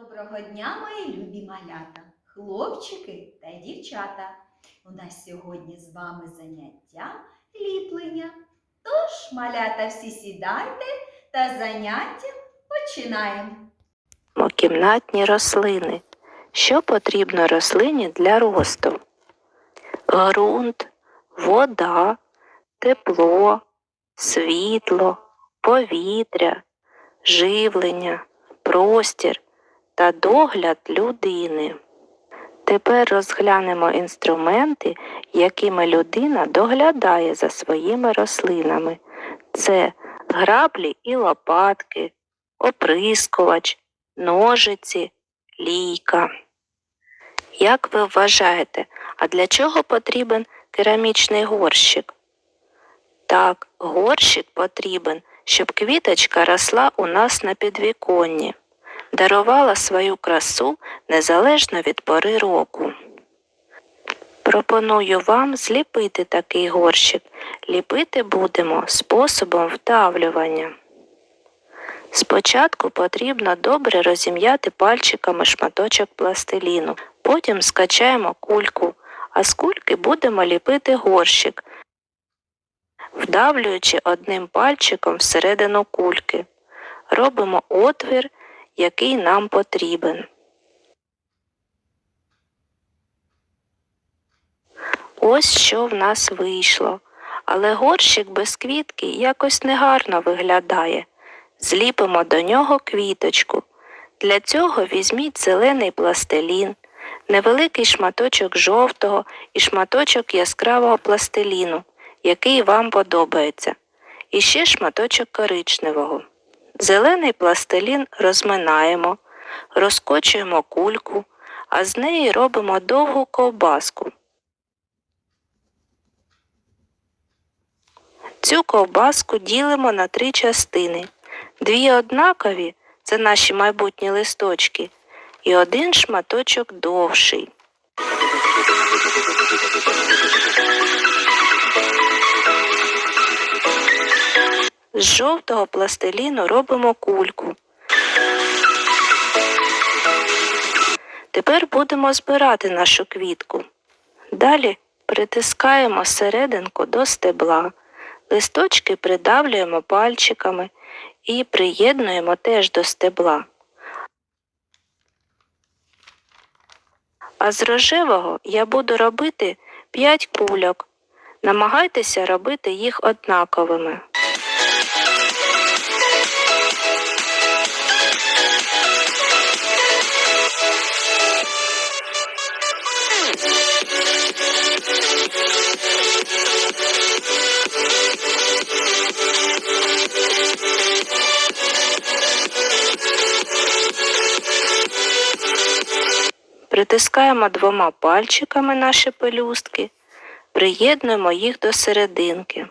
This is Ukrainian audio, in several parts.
Доброго дня, мої любі малята, хлопчики та дівчата. У нас сьогодні з вами заняття ліплення. Тож, малята, всі сідайте та заняття починаємо. Кімнатні рослини. Що потрібно рослині для росту? Ґрунт, вода, тепло, світло, повітря, живлення, простір та догляд людини. Тепер розглянемо інструменти, якими людина доглядає за своїми рослинами. Це граблі і лопатки, оприскувач, ножиці, лійка. Як ви вважаєте, а для чого потрібен керамічний горщик? Так, горщик потрібен, щоб квіточка росла у нас на підвіконні, дарувала свою красу незалежно від пори року. Пропоную вам зліпити такий горщик. Ліпити будемо способом вдавлювання. Спочатку потрібно добре розім'яти пальчиками шматочок пластиліну, потім скачаємо кульку, а з кульки будемо ліпити горщик, вдавлюючи одним пальчиком всередину кульки. Робимо отвір, який нам потрібен. Ось що в нас вийшло. Але горщик без квітки якось негарно виглядає. Зліпимо до нього квіточку. Для цього візьміть зелений пластилін, невеликий шматочок жовтого і шматочок яскравого пластиліну, який вам подобається, і ще шматочок коричневого. Зелений пластилін розминаємо, розкочуємо кульку, а з неї робимо довгу ковбаску. Цю ковбаску ділимо на три частини. Дві однакові це наші майбутні листочки, і один шматочок довший. З жовтого пластиліну робимо кульку. Тепер будемо збирати нашу квітку. Далі притискаємо серединку до стебла. Листочки придавлюємо пальчиками і приєднуємо теж до стебла. А з рожевого я буду робити 5 кульок. Намагайтеся робити їх однаковими. Притискаємо двома пальчиками наші пелюстки, приєднуємо їх до серединки.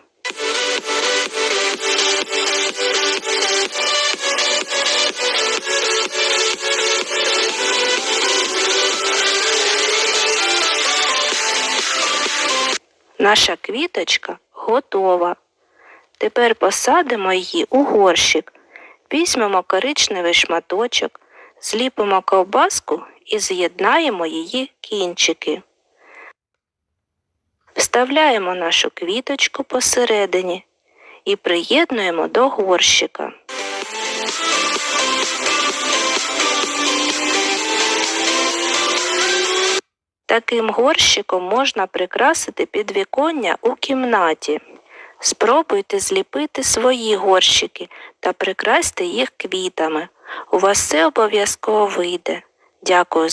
Наша квіточка готова. Тепер посадимо її у горщик. Візьмемо коричневий шматочок, зліпимо ковбаску і з'єднаємо її кінчики. Вставляємо нашу квіточку посередині і приєднуємо до горщика. Таким горщиком можна прикрасити підвіконня у кімнаті. Спробуйте зліпити свої горщики та прикрасьте їх квітами. У вас все обов'язково вийде. Дякую